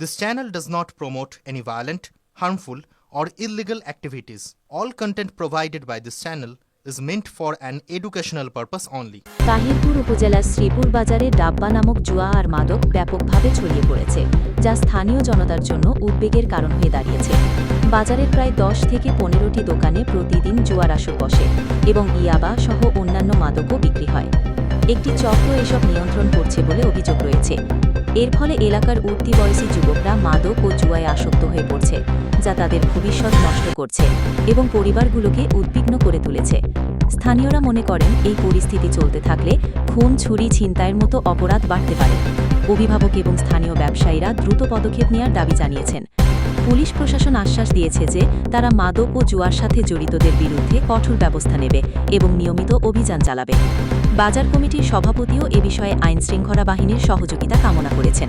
This channel does not promote any violent, harmful, or illegal activities. All content provided by this channel is meant for an educational purpose only. Tahirpur উপজেলার শ্রীপুর বাজারে ডাব্বা নামক জুয়া আর মাদক ব্যাপকভাবে ছড়িয়ে পড়েছে যা স্থানীয় জনতার জন্য উদ্বেগের কারণ হয়ে দাঁড়িয়েছে বাজারের প্রায় দশ থেকে পনেরোটি দোকানে প্রতিদিন জুয়ার আসর বসে এবং ইয়াবা সহ অন্যান্য মাদকও বিক্রি হয় একটি চক্র এসব নিয়ন্ত্রণ করছে বলে অভিযোগ রয়েছে এর ফলে এলাকার উঠতি বয়সী যুবকরা মাদক ও জুয়ায় আসক্ত হয়ে পড়ছে, যা তাদের ভবিষ্যৎ নষ্ট করছে এবং পরিবারগুলোকে উদ্বিগ্ন করে তুলেছে। স্থানীয়রা মনে করেন, এই পরিস্থিতি চলতে থাকলে খুন, ছুরি, ছিনতাইয়ের মতো অপরাধ বাড়তে পারে। অভিভাবক এবং স্থানীয় ব্যবসায়ীরা দ্রুত পদক্ষেপ নেওয়ার দাবি জানিয়েছেন। পুলিশ প্রশাসন আশ্বাস দিয়েছে যে তারা মাদক ও জুয়ার সাথে জড়িতদের বিরুদ্ধে কঠোর ব্যবস্থা নেবে এবং নিয়মিত অভিযান চালাবে। বাজার কমিটির সভাপতিও এ বিষয়ে আইনশৃঙ্খলা বাহিনীর সহযোগিতা কামনা করেছেন।